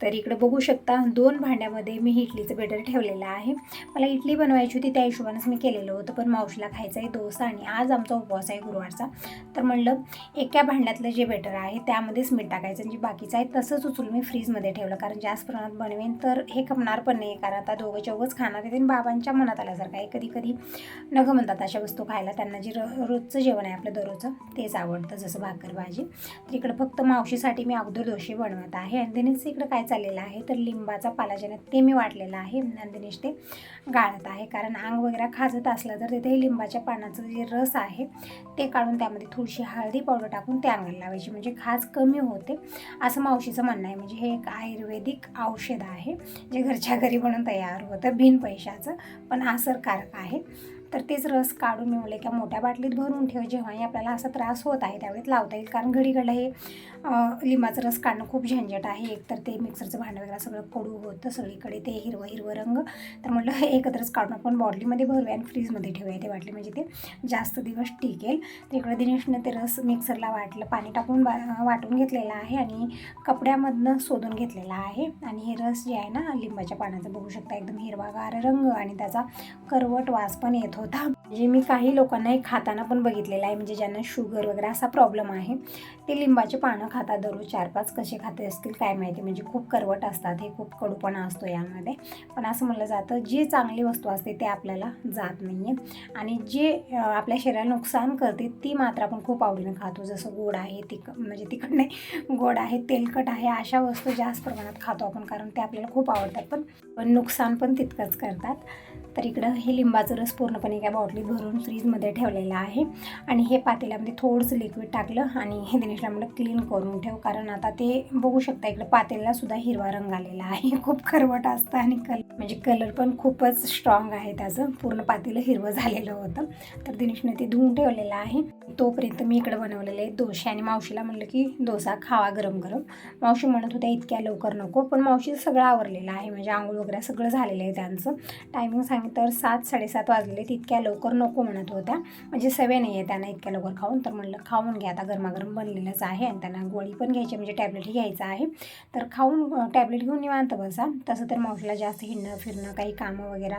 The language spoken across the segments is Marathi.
तर इकडे बघू शकता दोन भांड्यामध्ये मी इडलीचं बेटर ठेवलेलं आहे. मला इडली बनवायची होती त्या हिशोबानंच मी केलेलं होतं पण मावशीला खायचं आहे डोसा आणि आज आमचा उपवास आहे गुरुवारचा. तर म्हणलं एका भांड्यातलं जे बेटर आहे त्यामध्येच मीठ टाकायचं आणि जे बाकीचं आहे तसंच उचलून मी फ्रीजमध्ये ठेवलं. कारण जास्त प्रमाणात बनवेन तर हे खपणार पण नाही कारण आता दोघं चौघच खाणार येते आणि बाबांच्या मनात आल्यासारखं आहे. कधी कधी नगं म्हणतात अशा वस्तू खायला त्यांना जे र रोजचं जेवण आहे आपलं दररोजचं तेच आवडतं जसं भाकर भाजी. तर इकडं फक्त मावशीसाठी मी अगोदर दोषी बनवत आहे. आणि दिनेश इकडं काय चाललेलं आहे तर लिंबाचा पालाजन ते मी वाटलेलं आहे नंदिनीश ते गाळत आहे. कारण अंग वगैरे खाजत असलं तर तिथे लिंबाच्या पानाचं जे रस आहे ते काढून त्यामध्ये थोडीशी हळदी पावडर टाकून ते अंगाला लावायची. म्हणजे खाज कमी होते असं मावशीचं म्हणणं आहे. म्हणजे हे एक आयुर्वेदिक औषध आहे जे घरच्या घरी बनून तयार होतं बिन पैशाचं पण असरकारक आहे. तर तेच रस काढून मिळवले किंवा मोठ्या बाटलीत भरून ठेव जेव्हाही आपल्याला असा त्रास होत आहे त्यावेळेस लावता येईल. कारण घडीकडलं हे लिंबाचं रस काढणं खूप झंझट आहे. एकतर ते मिक्सरचं भांडं वगैरे सगळं कडू होतं सगळीकडे ते हिरवं हिरवं रंग. तर म्हटलं हे एकत्रच काढून आपण बॉटलीमध्ये भरूया आणि फ्रीजमध्ये ठेवूया. ते बाटली म्हणजे ते जास्त दिवस टिकेल. तर इकडं दिनेशनं ते रस मिक्सरला वाटलं. पाणी टाकून बा वाटून घेतलेलं आहे आणि कपड्यामधनं शोधून घेतलेला आहे. आणि हे रस जे आहे ना लिंबाच्या पानाचं बघू शकता एकदम हिरवागार रंग आणि त्याचा करवट वास पण येत होता. जे मी काही लोकांना हे खाताना पण बघितलेलं आहे म्हणजे ज्यांना शुगर वगैरे असा प्रॉब्लेम आहे ते लिंबाचे पानं खातात दररोज. चार पाच कसे खाते असतील काय माहिती म्हणजे खूप करवट असतात हे खूप कडूपणा असतो यामध्ये. पण असं म्हणलं जातं जे चांगली वस्तू असते ते आपल्याला जात नाही आहे आणि जे आपल्या शरीराला नुकसान करते ती मात्र आपण खूप आवडीनं खातो. जसं गोड आहे तिक म्हणजे तिखट नाही गोड आहे तेलकट आहे अशा वस्तू जास्त प्रमाणात खातो आपण कारण ते आपल्याला खूप आवडतात. पण पण नुकसान पण तितकंच करतात. तर इकडं हे लिंबाचं रस पूर्णपणे एका बॉटलीत भरून फ्रीजमध्ये ठेवलेलं आहे. आणि हे पातेल्यामध्ये थोडंसं लिक्विड टाकलं आणि हे दिनेशला म्हणलं क्लीन करून ठेव. कारण आता ते बघू शकता इकडं पातेल्यालासुद्धा हिरवा रंग आलेला आहे. खूप खरवट असतं आणि कल म्हणजे कलर पण खूपच स्ट्रॉंग आहे त्याचं. पूर्ण पातेलं हिरवं झालेलं होतं. तर दिनेशने ते धुवून ठेवलेलं आहे. तोपर्यंत मी इकडं बनवलेले आहे डोसे आणि मावशीला म्हणलं की डोसा खावा गरम गरम. मावशी म्हणत होत्या इतक्या लवकर नको. पण मावशीचं सगळं आवरलेलं आहे. म्हणजे आंघोळ वगैरे सगळं झालेलं आहे त्यांचं. टायमिंग सांग तर सात साडेसात वाजले इतक्या लवकर नको म्हणत होत्या. म्हणजे सवय नाही आहे त्यांना इतक्या लवकर खाऊन. तर म्हणलं खाऊन घ्या आता गरमागरम बनलेलंच आहे आणि त्यांना गोळी पण घ्यायची म्हणजे टॅबलेटही घ्यायचं आहे. तर खाऊन टॅबलेट घेऊन निवांत बसा. तसं तर मावशीला जास्त हिंडणं फिरणं काही कामं वगैरे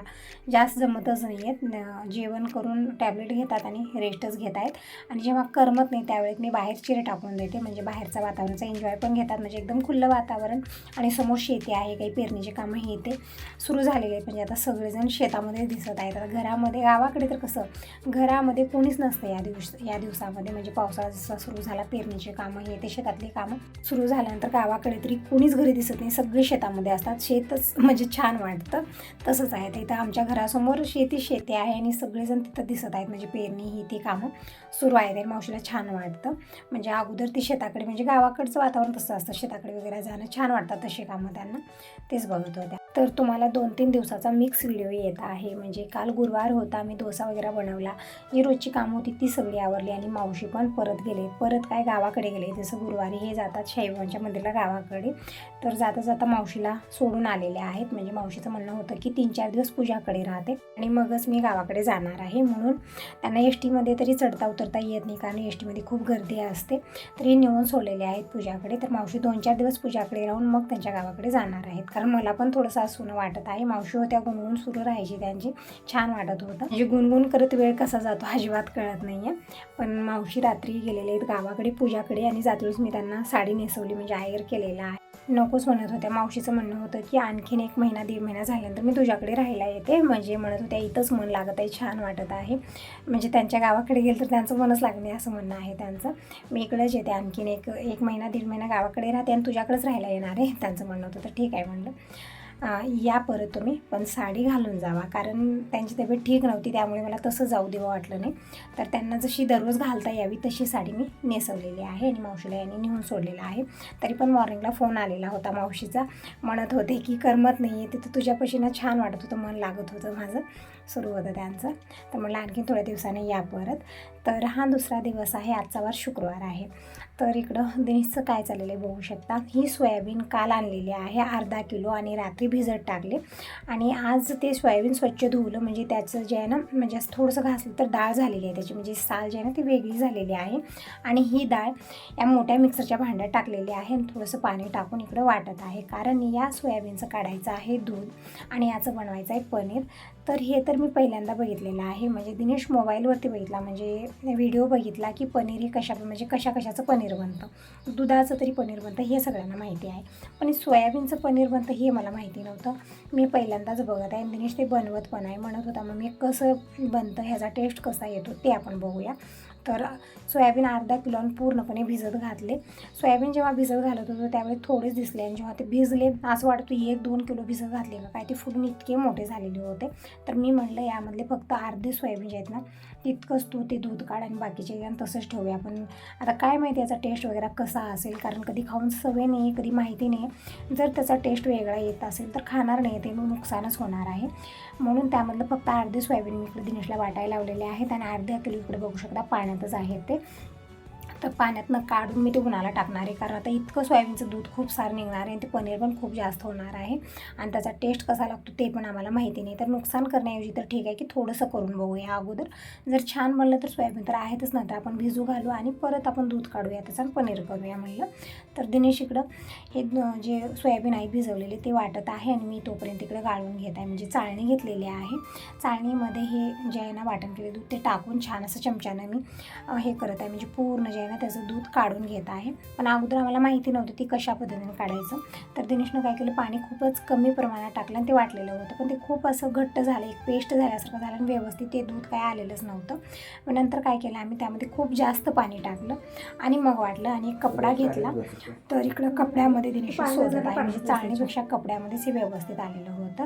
जास्त जमतच नाही आहेत. जेवण करून टॅबलेट घेतात आणि रेस्टच घेत आहेत. आणि जेव्हा करमत नाही त्यावेळेत मी बाहेर चिरे टाकून देते. म्हणजे बाहेरचा वातावरणाचा एन्जॉय पण घेतात. म्हणजे एकदम खुल्लं वातावरण आणि समोर शेती आहे काही पेरणीचे कामं हे ते सुरू झालेले आहेत. म्हणजे आता सगळेजण शेत शेतामध्ये दिसत आहेत घरामध्ये गावाकडे तर कसं घरामध्ये कोणीच नसतं या दिवस या दिवसामध्ये. म्हणजे पावसाळा जसा सुरू झाला पेरणीचे कामं हे ते शेतातली कामं सुरू झाल्यानंतर गावाकडे तरी कोणीच घरी दिसत नाही. सगळे शेतामध्ये असतात. शेतच म्हणजे छान वाटतं. तसंच आहे. तर इथं आमच्या घरासमोर शेती शेती आहे आणि सगळेजण तिथं दिसत आहेत. म्हणजे पेरणी ही ती कामं सुरू आहेत आणि मावशीला छान वाटतं. म्हणजे अगोदर ती शेताकडे म्हणजे गावाकडचं वातावरण तसं असतं. शेताकडे वगैरे जाणं छान वाटतं. तशी कामं त्यांना तेच बघत होत्या. तर तुम्हाला दोन तीन दिवसाचा मिक्स व्हिडिओ येत आहे. म्हणजे काल गुरुवार होता मी डोसा वगैरे बनवला. जी रोजची कामं होती ती सगळी आवरली आणि मावशी पण परत गेले. परत काय गावाकडे गेले. जसं गुरुवारी हे जातात शाईबाबांच्या मंदिरला गावाकडे. तर जाता जाता मावशीला सोडून आलेले आहेत. म्हणजे मावशीचं म्हणणं होतं की तीन चार दिवस पूजाकडे राहते आणि मगच मी गावाकडे जाणार आहे. म्हणून त्यांना एस टीमध्ये तरी चढता उतरता येत नाही कारण एस टीमध्ये खूप गर्दी असते. तरी नेऊन सोडलेले आहेत पूजाकडे. तर मावशी दोन चार दिवस पूजाकडे राहून मग त्यांच्या गावाकडे जाणार आहेत. कारण मला पण थोडंसं असून वाटत आहे. मावशी होत्या गुणगुण सुरू राहायची. त्यांची. छान वाटत होतं. म्हणजे गुणगुण करत वेळ कसा जातो अजिबात कळत नाही आहे पण मावशी रात्री गेलेले आहेत गावाकडे पूजाकडे आणि जातवेळेस मी त्यांना साडी नेसवली म्हणजे आयर केलेला आहे. नकोच म्हणत होत्या. मावशीचं म्हणणं होतं की आणखीन एक महिना दीड महिना झाल्यानंतर मी तुझ्याकडे राहायला येते. म्हणजे म्हणत होत्या इथंच मन लागत आहे छान वाटत आहे. म्हणजे त्यांच्या गावाकडे गेलं तर त्यांचं मनच लागणे असं म्हणणं आहे त्यांचं. मी इकडंच येते आणखीन एक एक महिना दीड महिना गावाकडे राहते आणि तुझ्याकडेच राहायला येणार आहे त्यांचं म्हणणं होतं. तर ठीक आहे म्हणलं. या परत तुम्ही पण साडी घालून जावा. कारण त्यांची तब्येत ठीक नव्हती त्यामुळे मला तसं जाऊ देवं वाटलं नाही. तर त्यांना जशी दररोज घालता यावी तशी साडी मी नेसवलेली आहे आणि मावशीला यांनी नेऊन सोडलेलं आहे. तरी पण मॉर्निंगला फोन आलेला होता मावशीचा. म्हणत होते की करमत नाही आहे तिथं तुझ्यापाशी ना छान वाटत होतं मन लागत होतं माझं. सुरू होतं त्यांचं. तर म्हटलं आणखी थोड्या दिवसाने या परत. तर हा दुसरा दिवस आहे आजचा वार शुक्रवार आहे. तर इकडं दिनेशचं काय चाललेलं आहे बघू शकता. ही सोयाबीन काल आणलेली आहे अर्धा किलो आणि रात्री भिजत टाकले. आणि आज ते सोयाबीन स्वच्छ धुवलं म्हणजे त्याचं जे आहे ना म्हणजे असं थोडंसं घासलं तर डाळ झालेली आहे त्याची. म्हणजे साल जी आहे ना ती वेगळी झालेली आहे. आणि ही डाळ या मोठ्या मिक्सरच्या भांड्यात टाकलेली आहे आणि थोडंसं पाणी टाकून इकडं वाटत आहे. कारण या सोयाबीनचं काढायचं आहे दूध आणि याचं बनवायचं आहे पनीर. तर हे तर मी पहिल्यांदा बघितलेलं आहे. म्हणजे दिनेश मोबाईलवरती बघितला. म्हणजे व्हिडिओ बघितला की पनीर हे कशा म्हणजे कशा कशाचं पनीर बनतं. दुधाचं तरी पनीर बनतं. हे सगळ्यांना माहिती आहे. पण सोयाबीनचं पनीर बनतं हे मला माहिती नव्हतं. मी पहिल्यांदाच बघत आहे. दिनेश ते बनवत पण आहे. म्हणत होता मग मी कसं बनतं? ह्याचा टेस्ट कसा येतो? ते आपण बघूया. तर सोयाबीन अर्धा किलोन पूर्णपणे भिजत घातले. सोयाबीन जेव्हा भिजत घालत होतो त्यावेळी थोडेच दिसले आणि जेव्हा ते भिजले असं वाटतं एक दोन किलो भिजत घातले का? काय ते फुडून इतके मोठे झालेले होते. तर मी म्हटलं यामधले फक्त अर्धे सोयाबीन जे आहेत ना तितकंच तू ते दूध काढ आणि बाकीचे आणि तसंच ठेवूया. आपण आता काय माहिती याचा टेस्ट वगैरे कसा असेल? कारण कधी खाऊन सवय नाही कधी माहिती नाही जर त्याचा टेस्ट वेगळा येत असेल तर खाणार नाही ते नुकसानच होणार आहे. म्हणून त्यामधलं फक्त अर्धे सोयाबीन इकडे दिनेशला वाटायला लावलेले आहेत आणि अर्ध्या किलो इकडे बघू शकता पाण्यातच आहेत ते. तर पाण्यातनं काढून मी ते उन्हाला टाकणार आहे. कारण आता इतकं सोयाबीनचं दूध खूप सारं निघणार आहे आणि ते पनीर पण खूप जास्त होणार आहे. आणि त्याचा टेस्ट कसा लागतो ते पण आम्हाला माहिती नाही. तर नुकसान करण्याऐवजी तर ठीक आहे की थोडंसं करून बघूया अगोदर. जर छान म्हणलं तर सोयाबीन तर आहेतच नंतर आपण भिजू घालू आणि परत आपण दूध काढूया. त्याचं आणि पनीर करूया म्हणलं. तर दिनेश इकडं हे जे सोयाबीन आहे भिजवलेले ते वाटत आहे आणि मी तोपर्यंत इकडं गाळून घेत आहे. म्हणजे चाळणी घेतलेली आहे. चाळणीमध्ये हे जे आहे ना वाटण केले दूध ते टाकून छान असं चमच्यानं मी हे करत आहे. म्हणजे पूर्ण जे ना त्याचं दूध काढून घेत आहे. पण अगोदर आम्हाला माहिती नव्हती ती कशा पद्धतीने काढायचं. तर दिनेशनं काय केलं पाणी खूपच कमी प्रमाणात टाकलं आणि ते वाटलेलं होतं. पण ते खूप असं घट्ट झालं एक पेस्ट झाल्यासारखं झालं आणि व्यवस्थित ते दूध काय आलेलंच नव्हतं. मग नंतर काय केलं आम्ही त्यामध्ये खूप जास्त पाणी टाकलं आणि मग वाटलं आणि एक कपडा घेतला. तर इकडं कपड्यामध्ये दिनेश शोधत आहे म्हणजे चाळणीपेक्षा कपड्यामध्येच हे व्यवस्थित आलेलं होतं.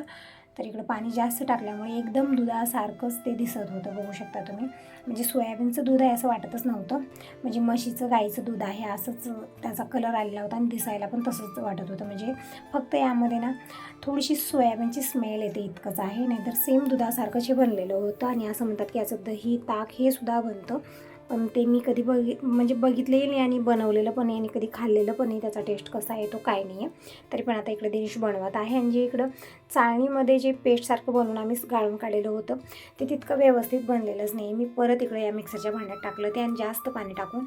तर इकडं पाणी जास्त टाकल्यामुळे एकदम दुधासारखंच ते दिसत होतं बघू शकता तुम्ही. म्हणजे सोयाबीनचं दूध आहे असं वाटतच नव्हतं. म्हणजे म्हशीचं गाईचं दूध आहे असंच त्याचा कलर आलेला होता आणि दिसायला पण तसंच वाटत होतं. म्हणजे फक्त यामध्ये ना थोडीशी सोयाबीनची स्मेल येते इतकंच आहे. नाहीतर सेम दुधासारखंच हे बनलेलं होतं आणि असं म्हणतात की याचं दही ताक हे सुद्धा बनतं. पण ते मी कधी बघि म्हणजे बघितलेही नाही आणि बनवलेलं पण आहे आणि कधी खाल्लेलं पण नाही. त्याचा टेस्ट कसा आहे तो काय नाही आहे. तरी पण आता इकडे दिनेश बनवत आहे आणि जे इकडं चाळणीमध्ये जे पेस्टसारखं बनवून आम्ही गाळून काढलेलं होतं ते तितकं व्यवस्थित बनलेलंच नाही. मी परत इकडे या मिक्सरच्या भांड्यात टाकलं ते आणि जास्त पाणी टाकून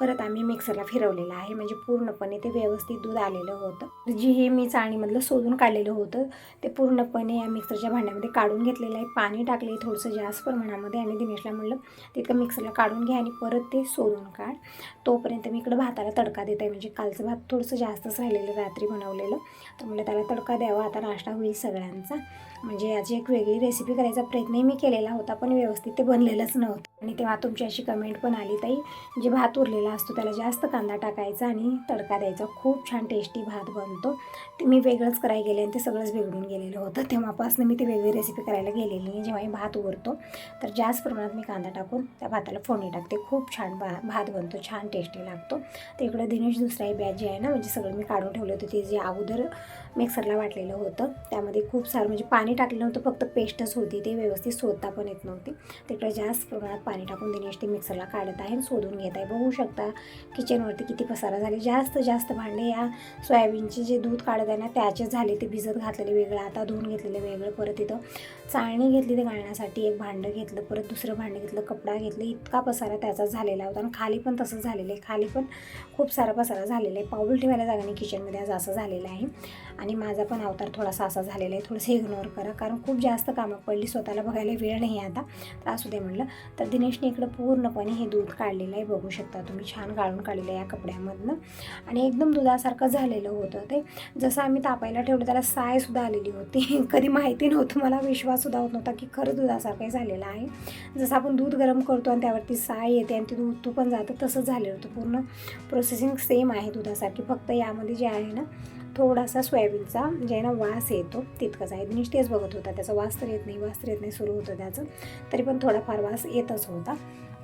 परत आम्ही मिक्सरला फिरवलेलं आहे. म्हणजे पूर्णपणे ते व्यवस्थित दूध आलेलं होतं. जी हे मी चाळणीमधलं सोलून काढलेलं होतं ते पूर्णपणे या मिक्सरच्या भांड्यामध्ये काढून घेतलेलं आहे. पाणी टाकले थोडंसं जास्त प्रमाणामध्ये आणि दिनेशला म्हणलं तितकं मिक्सरला काढून घ्या आणि परत ते सोडून काढ. तोपर्यंत मी इकडं भाताला तडका देत आहे. म्हणजे कालचं भात थोडंसं जास्तच राहिलेलं रात्री बनवलेलं. तर म्हणलं त्याला तडका द्यावा. आता नाश्ता होईल सगळ्यांचा. म्हणजे याची एक वेगळी रेसिपी करायचा प्रयत्नही मी केलेला होता पण व्यवस्थित ते बनलेलंच नव्हतं. आणि तेव्हा तुमची अशी कमेंट पण आली ताई जे भात उरलेलं असतो त्याला जास्त कांदा टाकायचा आणि तडका द्यायचा. खूप छान टेस्टी भात बनतो. ते मी वेगळंच करायला गेले आणि ते सगळंच बिघडून गेलेलं होतं. तेव्हापासून मी ती वेगळी रेसिपी करायला गेलेली नाही. जेव्हा मी भात उरतो तर जास्त प्रमाणात मी कांदा टाकून त्या भाताला फोडणी टाकते. खूप छान भा भात बनतो छान टेस्टी लागतो. तर इकडं दिनेश दुसराही बॅच जी आहे ना म्हणजे सगळं मी काढून ठेवलं होतं. ते जे अगोदर मिक्सरला वाटलेलं होतं. त्यामध्ये खूप सारं म्हणजे पाणी टाकलेलं नव्हतं फक्त पेस्टच होती ते. व्यवस्थित सोदता पण येत नव्हती. तिकडे जास्त प्रमाणात पाणी टाकून दिनेश ते मिक्सरला काढत आहे आणि सोडून घेत आहे. बघू शकता किचनवरती किती पसारा झाले. जास्त जास्त भांडे या सोयाबीनचे जे दूध काढत आहे ना त्याचे झाले. ते भिजत घातलेले वेगळं आता धुवून घेतलेलं वेगळं. परत इथं चाळणी घेतली ते गाळण्यासाठी एक भांडं घेतलं परत दुसरं भांडं घेतलं कपडा घेतलं. इतका पसारा त्याचा झालेला होता आणि खाली पण तसं झालेलं आहे. खाली पण खूप सारा पसारा झालेला आहे. पाऊल ठेवायला जागा नाही किचनमध्ये. आज असं झालेलं आहे. आणि माझा पण अवतार थोडासा असा झालेला आहे थोडंसं इग्नोर करा. कारण खूप जास्त कामं पडली स्वतःला बघायला वेळ नाही आता. तर असू दे म्हणलं. तर दिनेशने इकडं पूर्णपणे हे दूध काढलेलं आहे बघू शकता तुम्ही. छान गाळून काढलेलं आहे या कपड्यामधनं. आणि एकदम दुधासारखं झालेलं होतं ते. जसं आम्ही तापायला ठेवलं त्याला सायसुद्धा आलेली होती. कधी माहिती नव्हतं मला विश्वाससुद्धा होत नव्हता की खरं दुधासारखं झालेलं आहे. जसं आपण दूध गरम करतो आणि त्यावरती साय येते आणि ते दूध तू पण जातं तसंच झालेलं होतं. पूर्ण प्रोसेसिंग सेम आहे दुधासारखी. फक्त यामध्ये जे आहे ना थोडासा सोयाबीनचा जे ना वास येतो तितकंच आहे. दिनेश तेच बघत होता. त्याचा वास तर येत नाही वास तर येत नाही सुरू होतं त्याचं. तरी पण थोडाफार वास येतच होता.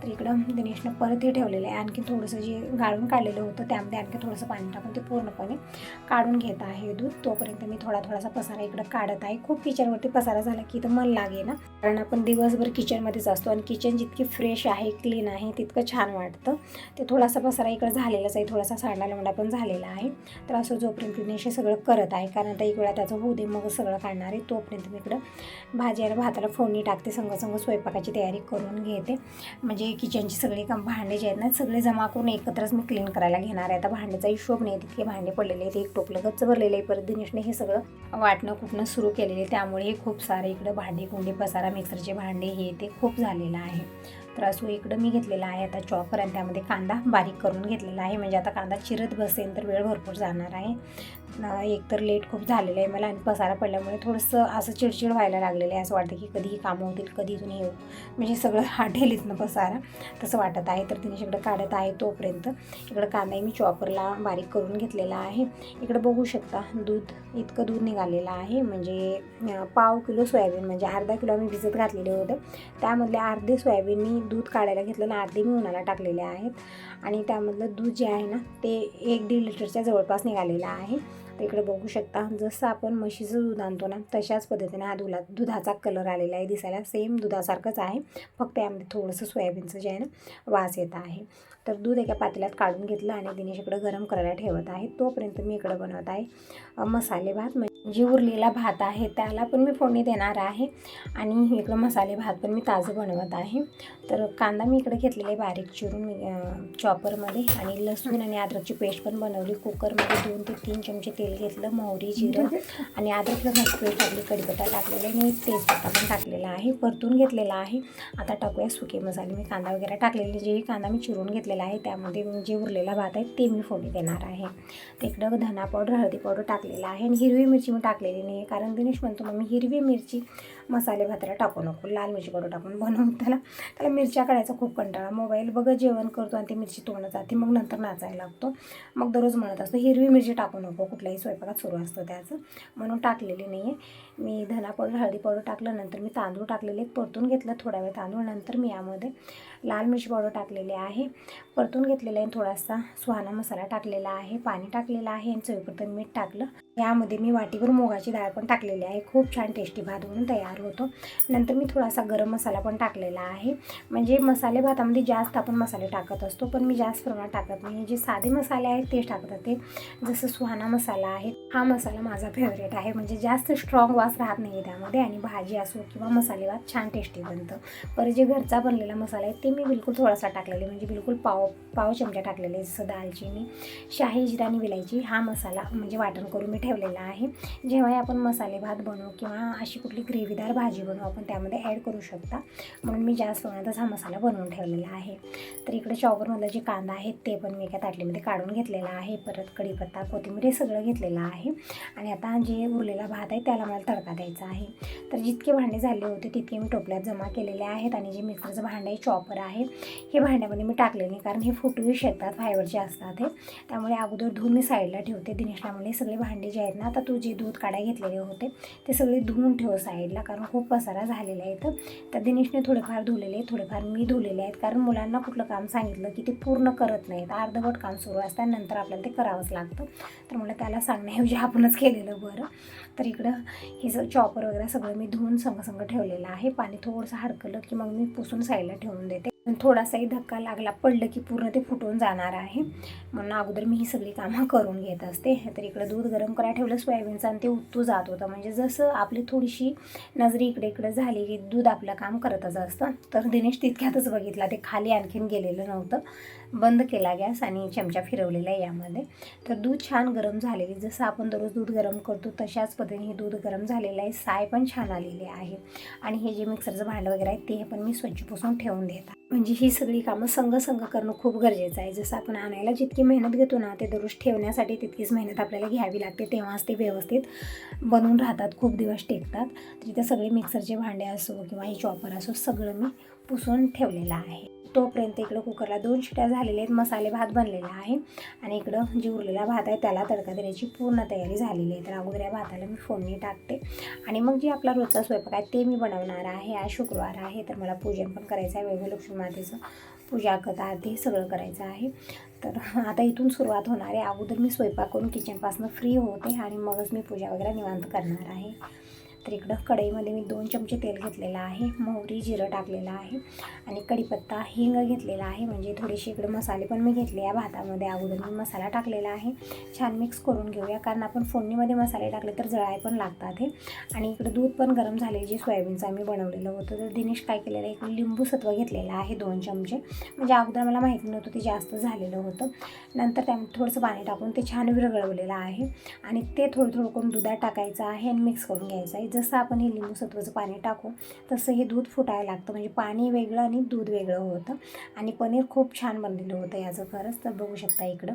तर इकडं दिनेशनं परत हे ठेवलेलं आहे. आणखी थोडंसं जे गाळून काढलेलं होतं त्यामध्ये आणखी थोडंसं पाणी टाकून ते पूर्णपणे काढून घेत आहे दूध. तोपर्यंत मी थोडा थोडासा पसारा इकडं काढत आहे. खूप किचनवरती पसारा झाला की इथं मन लागे ना कारण आपण दिवसभर किचनमध्येच असतो आणि किचन जितकी फ्रेश आहे क्लीन आहे तितकं छान वाटतं. ते थोडासा पसारा इकडं झालेलाच आहे. थोडासा सांडा लोंडा पण झालेला आहे. तर असं जोपर्यंत दिनेश हे सगळं करत आहे कारण आता एक वेळा त्याचं होऊ दे मग सगळं काढणार आहे तोपर्यंत मी इकडं भाजी आणि भाताला फोडणी टाकते संग संग स्वयंपाकाची तयारी करून घेते. म्हणजे किचनची सगळी कम भांडे जे आहेत ना सगळे जमा करून एकत्रच मी क्लीन करायला घेणार आहे. आता भांड्याचा हिशोब नाही तितके भांडे पडलेले आहेत. एक टोपलं गच्च भरलेलं आहे. परत दिनेशने हे सगळं वाटणं कुठणं सुरू केलेले आहे. त्यामुळे खूप सारे इकडं भांडे कुंडी पसारा मिक्सरचे भांडे हे ते खूप झालेलं आहे. तर असो इकडं मी घेतलेला आहे. आता चॉपर आणि त्यामध्ये कांदा बारीक करून घेतलेला आहे. म्हणजे आता कांदा चिरत बसेल तर वेळ भरपूर जाणार आहे. एक तर लेट खूप झालेलं आहे मला आणि पसारा पडल्यामुळे थोडंसं असं चिडचिड व्हायला लागलेलं आहे. असं वाटतं की कधीही कामं होतील कधी इथून येऊ. म्हणजे सगळं हा इथनं पसारा. तसं वाटत आहे. तर तिने इकडं काढत आहे तोपर्यंत. इकडं कांदाही मी चॉपरला बारीक करून घेतलेला आहे. इकडं बघू शकता दूध इतकं दूध निघालेलं आहे. म्हणजे पाव किलो सोयाबीन म्हणजे अर्धा किलो आम्ही भिजत घातलेले होते. त्यामधले अर्धे सोयाबीन मी दूध काढायला घेतलं ना आधी मी उन्हाला टाकलेले आहेत. आणि त्यामधलं दूध जे आहे ना ते एक दीड लिटरच्या जवळपास निघालेलं आहे. तर इकडे बघू शकता. जसं आपण म्हशीचं दूध आणतो ना तशाच पद्धतीने हा दुधा दुधाचा कलर आलेला आहे दिसायला सेम दुधासारखंच आहे. फक्त यामध्ये थोडंसं सोयाबीनचं जे आहे ना वास येत आहे. तर दूध एका पातेल्यात काढून घेतलं आणि दिनेश इकडं गरम करायला ठेवत आहे. तोपर्यंत मी इकडं बनवत आहे मसाले भात. म्हणजे उरलेला भात आहे त्याला पण मी फोडणी देणार आहे. आणि इकडं मसाले भात पण मी ताजं बनवत आहे. तर कांदा मी इकडे घेतलेला आहे बारीक चिरून मी चॉपरमध्ये आणि लसूण आणि अद्रकची पेस्ट पण बनवली. कुकरमध्ये दोन ते तीन चमचे तेल घेतलं मोहरी जिरं आणि अद्रक लसणाची पेस्ट टाकली कढीपत्ता टाकलेला आहे आणि तेजपत्ता पण टाकलेला आहे परतून घेतलेला आहे. आता टाकूया सुके मसाले. मी कांदा वगैरे टाकलेले जे कांदा मी चिरून घेतलेला आहे त्यामध्ये मी जे उरलेला भात आहे ते मी फोडणी देणार आहे. तिकडं धना पावडर हळदी पावडर टाकलेला आहे आणि हिरवी मिरची मी टाकलेली नाही आहे कारण दिनेश म्हणतो मग मी हिरवी मिरची मसाले भाताला टाकू नको लाल मिरची पावडर टाकून बनवून त्याला. त्याला मिरच्या काढायचा खूप कंटाळा. मोबाईल बघत जेवण करतो आणि ती मिरची तोंडात जाते मग नंतर नाचायला लागतो. मग दररोज म्हणत असतो हिरवी मिरची टाकू नको कुठल्याही स्वयंपाकात सुरू असतं त्याचं. म्हणून टाकलेली नाही आहे मी धना पावडर हळदी पावडर टाकलं नंतर मी तांदूळ टाकलेले परतून घेतलं थोडा वेळ तांदूळ नंतर मी यामध्ये लाल मिरची पावडर टाकलेली आहे. परतून घेतलेला आहे थोडासा सुहाना मसाला टाकलेला आहे. पाणी टाकलेलं आहे आणि चवीपुरतं मीठ टाकलं. यामध्ये मी वाटीवर मुगाची डाळ पण टाकलेली आहे. खूप छान टेस्टी भात म्हणून तयार होतो. नंतर मी थोडासा गरम मसाला पण टाकलेला आहे. म्हणजे मसाले भातामध्ये जास्त आपण मसाले टाकत असतो पण मी जास्त प्रमाणात टाकत नाही. जे साधे मसाले आहेत तेच टाकत होते जसं सुहाना मसाला आहे हा मसाला माझा फेवरेट आहे. म्हणजे जास्त स्ट्रॉंग वास राहत नाही आहे त्यामध्ये आणि भाजी असो किंवा मसाले भात छान टेस्टी बनतं. परत जे घरचा बनलेला मसाला आहे ते मी बिलकुल थोडासा टाकलेले म्हणजे बिलकुल पाव पाव चमचा टाकलेले जसं दालचिनी शाही जिरा आणि विलायची हा मसाला म्हणजे वाटण करून मी ठेवलेला आहे. जेव्हाही आपण मसाले भात बनवू किंवा अशी कुठली ग्रेव्हीदार भाजी बनवू आपण त्यामध्ये ॲड करू शकता. म्हणून मी जास्त प्रमाणातच हा मसाला बनवून ठेवलेला आहे. तर इकडे चॉपरमधला जे कांदा आहे ते पण मी एका ताटलीमध्ये काढून घेतलेला आहे. परत कढीपत्ता कोथिंबीर हे सगळं घेतलेलं आहे. आणि आता जे उरलेला भात आहे त्याला मला तडका द्यायचा आहे. तर जितके भांडे झाले होते तितके मी टोपल्यात जमा केलेले आहेत आणि जे मिक्सरचं भांडं आहे चॉपर आहे हे भांड्यामध्ये मी टाकले नाही कारण हे फुटूही शकतात फायबरचे असतात हे. त्यामुळे अगोदर धुवून मी साईडला ठेवते. दिनेशला सगळे भांडे जे आहेत ना आता तू जे दूध काढाय घेतलेले होते ते सगळे धुवून ठेव साईडला कारण खूप पसारा झालेला आहे तर तर दिनेशने थोडेफार धुलेले आहेत थोडेफार मी धुलेले आहेत कारण मुलांना कुठलं काम सांगितलं की ते पूर्ण करत नाहीत. अर्धवट काम सुरू असतं नंतर आपल्याला ते करावंच लागतं. तर मला त्याला सांगण्याऐवजी आपणच केलेलं बरं. तर इकडं हे सगळं चॉपर वगैरे सगळं मी धुवून संगसंग ठेवलेलं आहे. पाणी थोडंसं हरकलं की मग मी पुसून साईडला ठेवून देते. थोडासाही धक्का लागला पडलं की पूर्ण ते फुटून जाणार आहे. म्हणून अगोदर मी ही सगळी कामं करून घेत असते. तर इकडं दूध गरम करायला ठेवलं सोयाबीनचं आणि ते उत्तू जात होतं. म्हणजे जसं आपली थोडीशी नजरी इकडे इकडे झाली की दूध आपलं काम करतच असतं. तर दिनेश तितक्यातच बघितला. ते खाली आणखीन गेलेलं नव्हतं. बंद केला गॅस आणि चमचा फिरवलेला आहे यामध्ये. तर दूध छान गरम झालेली जसं आपण दररोज दूध गरम करतो तशाच पद्धतीने हे दूध गरम झालेलं आहे. साय पण छान आलेली आहे. आणि हे जे मिक्सरचं भांडं वगैरे आहे ते पण मी स्वच्छ पुसून ठेवून देतात म्हणजे ही सगळी कामं संघ संघ करणं खूप गरजेचं आहे. जसं आपण आणायला जितकी मेहनत घेतो ना ते दररोज ठेवण्यासाठी तितकीच मेहनत आपल्याला घ्यावी लागते. तेव्हाच ते व्यवस्थित बनवून राहतात खूप दिवस टेकतात. तर इथे सगळे मिक्सरचे भांडे असो किंवा हे चॉपर असो सगळं मी पुसून ठेवलेलं आहे. तोपर्यंत इकडं कुकरला दोन शिट्या झालेल्या आहेत मसाले भात बनलेला आहे. आणि इकडं जे उरलेला भात आहे त्याला तडका देण्याची पूर्ण तयारी झालेली आहे. तर अगोदर या भाताला मी फोडणी टाकते. आणि मग जे आपला रोजचा स्वयंपाक आहे ते मी बनवणार आहे. आज शुक्रवार आहे तर मला पूजन पण करायचं आहे. वेगळं लक्ष्मी मातेचं पूजा कथा ते सगळं करायचं आहे. तर आता इथून सुरुवात होणार आहे. अगोदर मी स्वयंपाक करून किचनपासून फ्री होते आणि मगच मी पूजा वगैरे निवांत करणार आहे. तर इकडं कढईमध्ये मी दोन चमचे तेल घेतलेलं आहे. मोहरी जिरं टाकलेलं आहे आणि कढीपत्ता हिंग घेतलेला आहे. म्हणजे थोडेसे इकडे मसाले पण मी घेतले या भातामध्ये. अगोदर मी मसाला टाकलेला आहे. छान मिक्स करून घेऊया कारण आपण फोडणीमध्ये मसाले टाकले तर जळाय पण लागतात हे. आणि इकडं दूध पण गरम झाले जे सोयाबीनचं आम्ही बनवलेलं होतं तर दिनेश काय केलेलं आहे लिंबू सत्व घेतलेलं आहे दोन चमचे. म्हणजे अगोदर मला माहिती नव्हतं ते जास्त झालेलं होतं. नंतर त्यामध्ये थोडंसं पाणी टाकून ते छान विरघळवलेलं आहे. आणि ते थोडं थोडं करून दुधात टाकायचं आहे आणि मिक्स करून घ्यायचं आहे. जसं आपण हे लिंबू सत्वाचं पाणी टाकू तसं हे दूध फुटायला लागतं. म्हणजे पाणी वेगळं आणि दूध वेगळं होतं. आणि पनीर खूप छान बनलेलं होतं याचं खरंच. तर बघू शकता इकडं.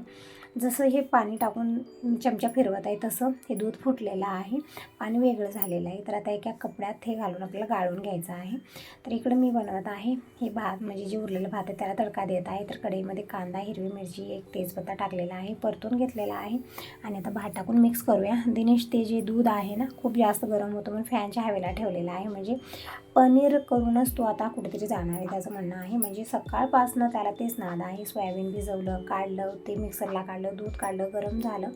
जसं हे पाणी टाकून चमचा फिरवत आहे तसं हे दूध फुटलेलं आहे. पाणी वेगळं झालेलं आहे. तर आता एका कपड्यात हे घालून आपल्याला गाळून घ्यायचं आहे. तर इकडं मी बनवत आहे हे भात. म्हणजे जे उरलेलं भात आहे त्याला तडका देत आहे. तर कढईमध्ये कांदा हिरवी मिरची एक तेजपत्ता टाकलेला आहे. परतून घेतलेला आहे. आणि आता भात टाकून मिक्स करूया. दिनेश ते जे दूध आहे ना खूप जास्त गरम होतं म्हणून फॅनच्या हवेला ठेवलेलं आहे. म्हणजे पनीर करूनच तो आता कुठेतरी जाणार आहे त्याचं म्हणणं आहे. म्हणजे सकाळपासनं त्याला तेच नाद आहे. सोयाबीन भिजवलं काढलं ते मिक्सरला काढलं दूध काढलं गरम झालं.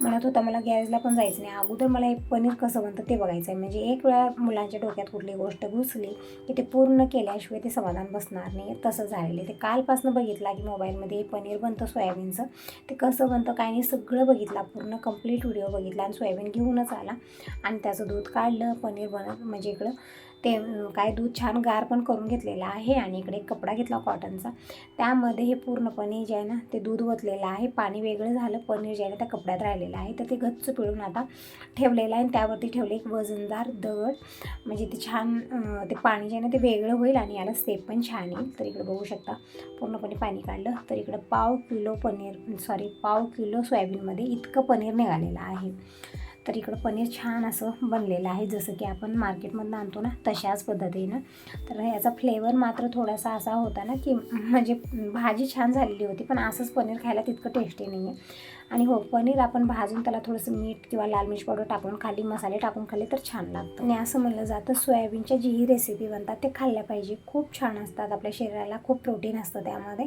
म्हणत होता मला गॅरेजला पण जायचं नाही. अगोदर मला एक पनीर कसं बनतं ते बघायचं आहे. म्हणजे एक वेळा मुलांच्या डोक्यात कुठली गोष्ट घुसली की ते पूर्ण केल्याशिवाय ते समाधान बसणार नाही. तसं झालेलं आहे. ते कालपासून बघितलं की मोबाईलमध्ये पनीर बनतं सोयाबीनचं. ते कसं बनतं काय नाही सगळं बघितलं. पूर्ण कंप्लीट व्हिडिओ बघितला आणि सोयाबीन घेऊनच आला. आणि त्याचं दूध काढलं पनीर बनत म्हणजे इकडं ते काय दूध छान गार पण करून घेतलेलं आहे आणि इकडे कपडा घेतला कॉटनचा. त्यामध्ये हे पूर्णपणे जे आहे ना ते दूध ओतलेलं आहे. पाणी वेगळं झालं पनीर जे आहे ना त्या कपड्यात राहिलेलं आहे. तर ते गच्च पिळून आता ठेवलेलं आहे आणि त्यावरती ठेवले एक वजनदार दगड म्हणजे ते छान ते पाणी जे आहे ना ते वेगळं होईल आणि याला स्टेप पण छान येईल. तर इकडे बघू शकता पूर्णपणे पाणी काढलं. तर इकडं पाव किलो पनीर सॉरी पाव किलो सोयाबीनमध्ये इतकं पनीर निघालेलं आहे. तर इकडं पनीर छान असं बनलेलं आहे. जसं की आपण मार्केटमधून आणतो ना तशाच पद्धतीनं. तर याचा फ्लेवर मात्र थोडासा असा होता ना की म्हणजे भाजी छान झालेली होती पण असंच पनीर खायला तितकं टेस्टी नाही आहे आणि हो पनीर आपण भाजून त्याला थोडंसं मीठ किंवा लाल मिरची पावडर टाकून खाली मसाले टाकून खाल्ले तर छान लागतं. आणि असं म्हणलं जातं सोयाबीनच्या जीही रेसिपी बनतात ते खाल्ल्या पाहिजे. खूप छान असतात आपल्या शरीराला खूप प्रोटीन असतं त्यामध्ये.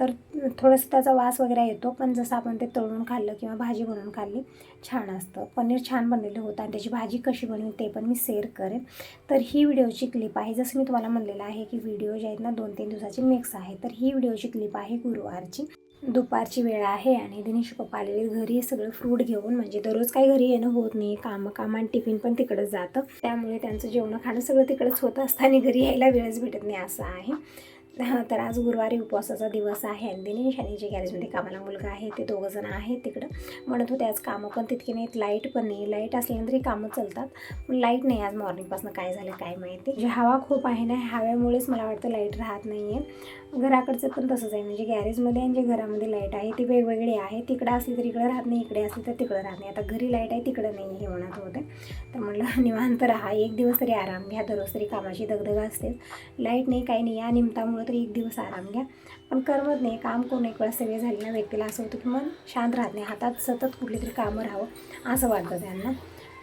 तर थोडंसं त्याचा वास वगैरे येतो पण जसं आपण ते तळून खाल्लं किंवा भाजी बनवून खाल्ली छान असतं. पनीर छान बनलेलं होतं आणि त्याची भाजी कशी बनवी ते पण मी शेअर करेन. तर ही व्हिडिओची क्लिप आहे. जसं मी तुम्हाला म्हणलेलं आहे की व्हिडिओ जे आहेत ना दोन तीन दिवसाची मिक्स आहे. तर ही व्हिडिओची क्लिप आहे गुरुवारची. दुपारची वेळ आहे आणि दिनेश पप्पा आलेले घरी सगळं फ्रूट घेऊन म्हणजे दररोज काही घरी येणं होत नाही. कामं काम आणि टिफिन पण तिकडंच जातं. त्यामुळे त्यांचं जेवण खाणं सगळं तिकडंच होतं असतं आणि घरी यायला वेळच भेटत नाही असं आहे. तर आज गुरुवारी उपवासाचा दिवस आहे. आणि दिनेश आणि जे गॅरेजमध्ये कामाला मुलगा आहे ते दोघं जण आहेत तिकडं. म्हणत होते आज कामं पण तितके नाहीत लाइट पण नाही. लाइट असल्यानंतरही कामं चालतात. पण लाइट नाही. आज मॉर्निंगपासून काय झालं काय माहिती? जे हवा खूप आहे ना. हव्यामुळेच मला वाटतं लाइट राहत नाही आहे घराकडचं पण तसंच आहे. म्हणजे गॅरेजमध्ये आणि जे घरामध्ये लाइट आहे ती वेगवेगळी आहे. तिकडं असली तर इकडं राहत नाही इकडे असली तर तिकडं राहत नाही. आता घरी लाइट आहे तिकडं नाही हे म्हणत होते. तर म्हटलं निवांत राहा. एक दिवस तरी आराम घ्या. दररोज तरी कामाची दगदग असते लाइट नाही काही नाही. या निमतामुळे तरी एक दिवस आराम घ्या. पण करमत नाही काम करून एक वेळा सगळे झाले ना व्यक्तीला असं होतं की मन शांत राहत नाही हातात सतत कुठले तरी कामं राहावं असं वाटतं त्यांना.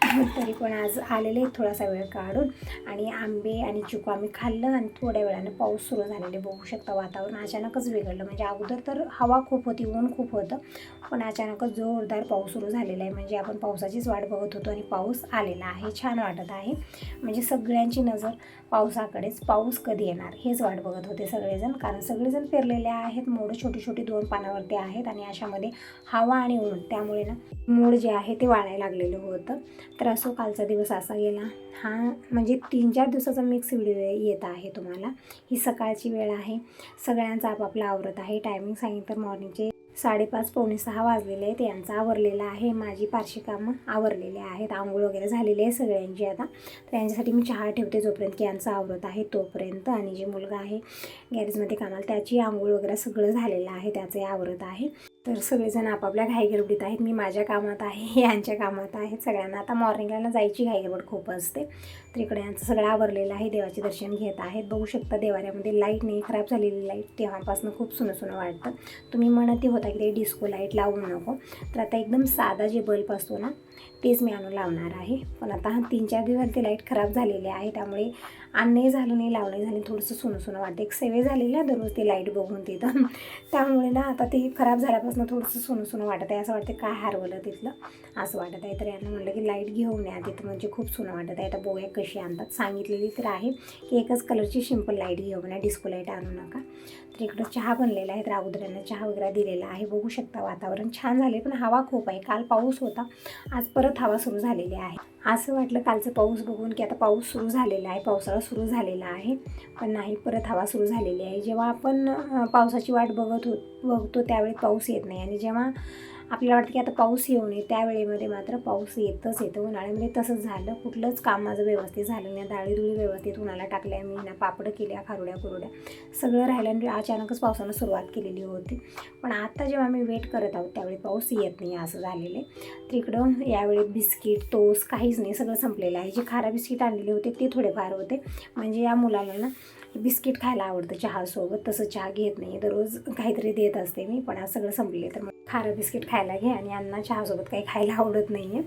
तरी पण आज आलेले थोडासा वेळ काढून आणि आंबे आणि चिकू आम्ही खाल्लं आणि थोड्या वेळानं पाऊस सुरू झालेले बघू शकता वातावरण. अचानकच बिघडलं. म्हणजे अगोदर तर हवा खूप होती ऊन खूप होतं. पण अचानकच जोरदार पाऊस सुरू झालेला आहे. म्हणजे आपण पावसाचीच वाट बघत होतो आणि पाऊस आलेला आहे. छान वाटत आहे. म्हणजे सगळ्यांची नजर पावसाकडेच पाऊस कधी येणार? हेच वाट बघत होते सगळेजण. कारण सगळेजण पेरलेले आहेत. मोड छोटी छोटी दोन पानावरती आहेत आणि अशामध्ये हवा आणि ऊन. त्यामुळे ना मूळ जे आहे ते वाळायला लागलेलं होतं. तर असो कालचा दिवस असा गेला. हा म्हणजे तीन चार दिवसाचा मिक्स व्हिडिओ येत आहे तुम्हाला. ही सकाळची वेळ आहे. सगळ्यांचा आपापला आवरत आहे. टायमिंग सांगितलं तर मॉर्निंगचे साडेपाच पावणे सहा वाजलेले आहेत. यांचं आवरलेला आहे. माझी पारशी कामं आवरलेले आहेत. आंघोळ वगैरे झालेली आहे सगळ्यांची आता. तर यांच्यासाठी मी चहा ठेवते जोपर्यंत की यांचं आवरत आहे तोपर्यंत. आणि जे मुलगा आहे गॅरेजमध्ये कामाला त्याची आंघोळ वगैरे सगळं झालेलं आहे. त्याचंही आवरत आहे. तर सगळेजण आपापल्या घाईगडबडीत आहेत. मी माझ्या कामात आहे यांच्या कामात आहे. सगळ्यांना आता मॉर्निंगला जायची घाईगडबड खूप असते. तर इकडे यांचं सगळं आवरलेलं आहे. देवाचे दर्शन घेत आहेत. बघू शकता देवाऱ्यामध्ये लाइट नाही खराब झालेली लाइट तेव्हापासून खूप सुनं सुनं वाटतं. तुम्ही म्हणत होता की ते डिस्को लाइट लावू नको. तर आता एकदम साधा जे बल्ब असतो ना तेच मी आणून लावणार आहे. पण आता तीन चार दिवस ते लाइट खराब झालेले आहे. त्यामुळे आणणंही झालं नाही लावणंही झाली थोडंसं सुनं सुनं वाटतं. एक सेवे झालेली ना दररोज ते लाइट बघून तिथं त्यामुळे ना आता ते खराब झाल्यापासून थोडंसं सुनं सुनं वाटत आहे असं वाटतं काय हरवलं तिथलं असं वाटत आहे. तर यांना म्हटलं की लाइट घेऊन या तिथं म्हणजे खूप सुनं वाटत आहे. आता बोया कशी आणतात सांगितलेली तर आहे की एकच कलरची सिंपल लाइट घेऊन या डिस्को लाइट आणू नका. तर इकडं चहा बनलेला आहे तर चहा वगैरे दिलेला आहे. बघू शकता वातावरण छान झाले पण हवा खूप आहे. काल पाऊस होता आज परत हवा सुरू झालेली आहे. असं वाटलं कालचं पाऊस बघून की आता पाऊस सुरू झालेला आहे पावसाळा सुरू झालेला आहे पण नाही परत हवा सुरू झालेली आहे. जेव्हा आपण पावसाची वाट बघत हो बघतो त्यावेळी पाऊस येत नाही. आणि जेव्हा आपल्याला वाटतं की आता पाऊस येऊ नये त्यावेळेमध्ये मात्र पाऊस येतच येतं. उन्हाळ्यामध्ये तसंच झालं. कुठलंच काम माझं व्यवस्थित झालं नाही. डाळीदुळी व्यवस्थित उन्हाला टाकल्या मी ना पापडं केल्या खारुड्या कुरुड्या. सगळं राहिलं आणि अचानकच पावसानं सुरुवात केलेली होती. पण आता जेव्हा मी वेट करत आहोत त्यावेळी पाऊस येत नाही असं झालेलं आहे. तिकडं यावेळी बिस्किट तोस काहीच नाही. सगळं संपलेलं आहे. जे खारा बिस्किट आणलेले होते ते थोडेफार होते. म्हणजे या मुलाला ना बिस्किट खायला आवडतं चहासोबत तसं चहा घेत नाही. दररोज काहीतरी देत असते मी पण आज सगळं संपले तर मग खारं बिस्किट खायला घे आणि यांना चहासोबत काही खायला आवडत नाही आहे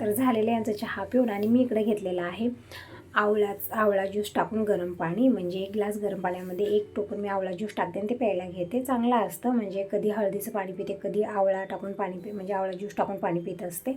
तर झालेलं यांचं चहा पिऊन आणि मी इकडे घेतलेला आहे. आवळाच आवळा ज्यूस टाकून गरम पाणी म्हणजे एक ग्लास गरम पाण्यामध्ये एक टोकन मी आवळा ज्यूस टाकते आणि ते प्यायला घेते. चांगलं असतं म्हणजे कधी हळदीचं पाणी पिते कधी आवळा टाकून पाणी पि म्हणजे आवळा ज्यूस टाकून पाणी पित असते.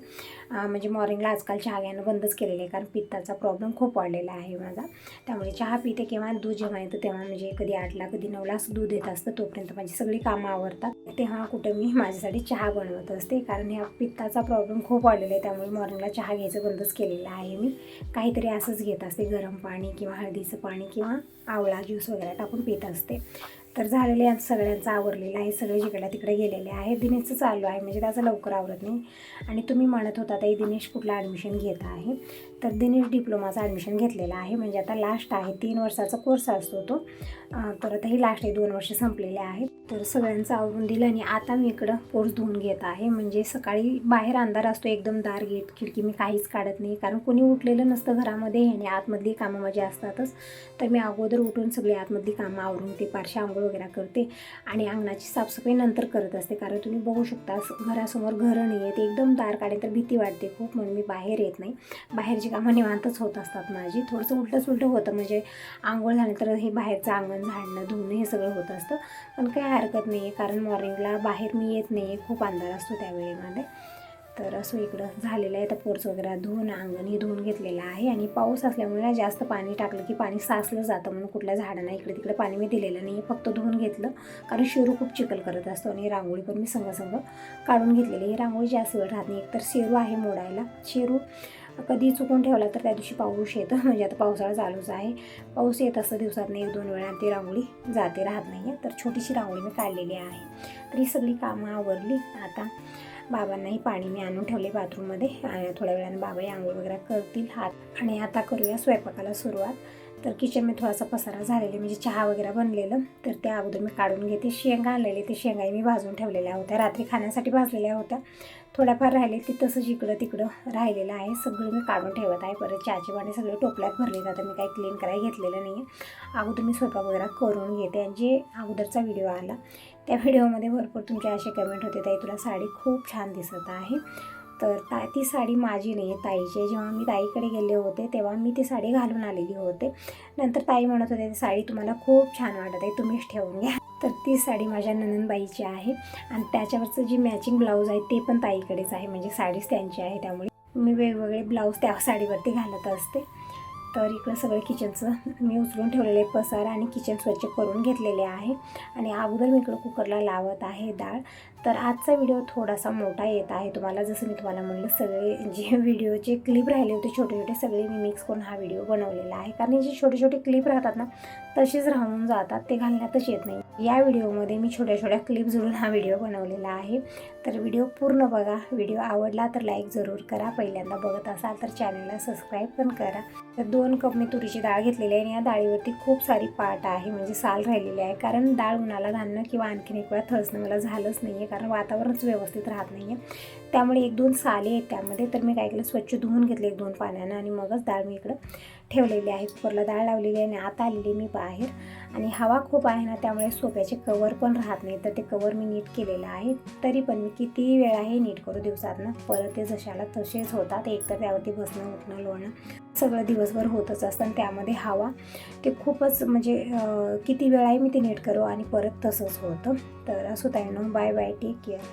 म्हणजे मॉर्निंगला आजकाल चहा घ्यायला बंदच केलेलं आहे कारण पित्ताचा प्रॉब्लेम खूप वाढलेला आहे माझा. त्यामुळे चहा पिते किंवा दूध जेव्हा येतं तेव्हा म्हणजे कधी आठला कधी नऊला असं दूध येत असतं तोपर्यंत माझी सगळी कामं आवडतात तेव्हा कुठं मी माझ्यासाठी चहा बनवत असते. कारण ह्या पित्ताचा प्रॉब्लेम खूप वाढलेला आहे. त्यामुळे मॉर्निंगला चहा घ्यायचं बंदच केलेलं आहे मी. काहीतरी असंच घेत असते. गरम पाणी किंवा हळदीचं पाणी किंवा आवळा ज्यूस वगैरे टाकून पित असते. तर झालेलं सगळ्यांचं आवरलेलं आहे. सगळे जिकडे तिकडे गेलेले आहे. दिनेशचं चालू आहे. म्हणजे त्याचं लवकर आवरत नाही. आणि तुम्ही म्हणत होता ताई दिनेश कुठलं ॲडमिशन घेत आहे? तर दिनेश डिप्लोमाचं ॲडमिशन घेतलेलं आहे. म्हणजे आता लास्ट आहे तीन वर्षाचा कोर्स असतो तो. तर आता ही लास्ट आहे दोन वर्ष संपलेले आहेत. तर सगळ्यांचं आवरून दिलं आणि आता मी इकडं पोर्स धुवून घेत आहे. म्हणजे सकाळी बाहेर अंधार असतो एकदम दार गेट खिडकी मी काहीच काढत नाही. कारण कोणी उठलेलं नसतं घरामध्ये आणि आतमधली कामं माझी असतातच. तर मी अगोदर उठून सगळी आतमधली कामं आवरून ते पारशी आंघोळ वगैरे करते आणि अंगणाची साफसफाई नंतर करत असते. कारण तुम्ही बघू शकता घरासमोर घरं नाही आहेत एकदम दार काढे तर भीती वाटते खूप. म्हणून मी बाहेर येत नाही. बाहेरची कामं निवांतच होत असतात माझी. थोडंसं उलटंच उलटं होतं. म्हणजे आंघोळ झाल्यानंतर हे बाहेरचं अंगण झाडणं धुणं हे सगळं होत असतं. पण काही हरकत नाही आहे कारण मॉर्निंगला बाहेर मी येत नाही आहे खूप अंधार असतो त्यावेळेमध्ये. तर असं इकडं झालेलं आहे. तर पोर्च वगैरे धुवून अंगण हे धुवून घेतलेलं आहे. आणि पाऊस असल्यामुळे जास्त पाणी टाकलं की पाणी साचलं जातं. म्हणून कुठल्या झाडांना इकडे तिकडे पाणी मी दिलेलं नाही फक्त धुवून घेतलं. कारण शेरू खूप चिखल करत असतो. आणि रांगोळी पण मी संघ काढून घेतलेली ही रांगोळी जास्त वेळ राहत नाही. एकतर शेरू आहे मोडायला. शेरू कधी चुकून ठेवला तर त्या दिवशी पाऊस येतं. म्हणजे आता पावसाळा चालूच आहे. पाऊस येत असतं दिवसातनं एक दोन वेळा. ती रांगोळी जाते राहत नाही आहे तर छोटीशी रांगोळी मी काढलेली आहे. तर ही सगळी कामं आवरली. आता बाबांनाही पाणी मी आणून ठेवले बाथरूममध्ये. आणि थोड्या वेळाने बाबाही आंघोळ वगैरे करतील. हात आणि आता करूया स्वयंपाकाला सुरुवात. तर किचनमध्ये थोडासा पसारा झालेला म्हणजे चहा वगैरे बनलेलं. तर त्या अगोदर मी काढून घेते. शेंगा आणलेले. ते शेंगाही मी भाजून ठेवलेल्या होत्या. रात्री खाण्यासाठी भाजलेल्या होत्या. थोड्याफार राहिले ते तसंच इकडं तिकडं राहिलेलं आहे. सगळं मी काढून ठेवत आहे. परत चहाचे पाणी सगळे टोपल्यात भरले जातं मी काही क्लीन करायला घेतलेलं नाही आहे अगोदर मी स्वयंपाक वगैरे करून घेते. आणि जे अगोदरचा व्हिडिओ आला त्या व्हिडिओमध्ये भरपूर तुमचे असे कमेंट होते. ताई तुला साडी खूप छान दिसत आहे. तर ता ती साडी माझी नाही आहे. ताईची जेव्हा मी ताईकडे गेले होते तेव्हा मी ती साडी घालून आलेली होते. नंतर ताई म्हणत होते ती साडी तुम्हाला खूप छान वाटत आहे. तुम्हीच ठेवून घ्या. तर ती साडी माझ्या ननंदबाईची आहे. आणि त्याच्यावरचं जी मॅचिंग ब्लाऊज आहे ते पण ताईकडेच आहे. म्हणजे साडीच त्यांची आहे त्यामुळे. मी वेगवेगळे ब्लाऊज त्या साडीवरती घालत असते. तर इकडं सगळं किचनचं मी उचलून ठेवलेले पसार आणि किचन स्वच्छ करून घेतलेले आहे. आणि अगोदर मी इकडं कुकरला लावत आहे डाळ तर आजचा व्हिडिओ थोडासा मोठा येत आहे. तुम्हाला जसं मी तुम्हाला म्हणलं सगळे जे व्हिडिओचे क्लिप राहिले होते छोटे छोटे सगळे मी मिक्स करून हा व्हिडिओ बनवलेला आहे. कारण जे छोटे छोटे क्लिप राहतात ना तसेच राहून जातात ते घालण्यातच येत नाही. या व्हिडिओमध्ये मी छोट्या छोट्या क्लिप जोडून हा व्हिडिओ बनवलेला आहे. तर व्हिडिओ पूर्ण बघा. व्हिडिओ आवडला तर लाईक जरूर करा. पहिल्यांदा बघत असाल तर चॅनलला सबस्क्राईब पण करा. तर दोन कप मी तुरीची डाळ घेतलेली आहे आणि या डाळीवरती खूप सारी पाट आहे म्हणजे साल राहिलेली आहे. कारण डाळ उन्हाला घालणं किंवा आणखीन एक वेळा थसणं मला झालंच नाही आहे कारण वातावरणच व्यवस्थित राहत नाही आहे त्यामुळे एक दोन साले आहेत त्यामध्ये तर मी काय केलं स्वच्छ धुवून घेतले एक दोन पाण्यानं आणि मगच डाळ मी इकडं ठेवलेली आहे. कुकरला डाळ लावलेली आहे आणि आता आलेली मी बाहेर. आणि हवा खूप आहे ना त्यामुळे सोप्याचे कवर पण राहत नाही. तर ते कवर मी नीट केलेलं आहे. तरी पण मी किती वेळा हे नीट करू दिवसातनं परत ते जशाला तसेच होतात. एकतर त्यावरती बसणं उठणं लोणं सगळं दिवसभर होतच असतं आणि त्यामध्ये हवा. ते खूपच म्हणजे किती वेळाही मी ते नीट करू आणि परत तसंच होतं. तर असं ताईनो बाय बाय टेक केअर.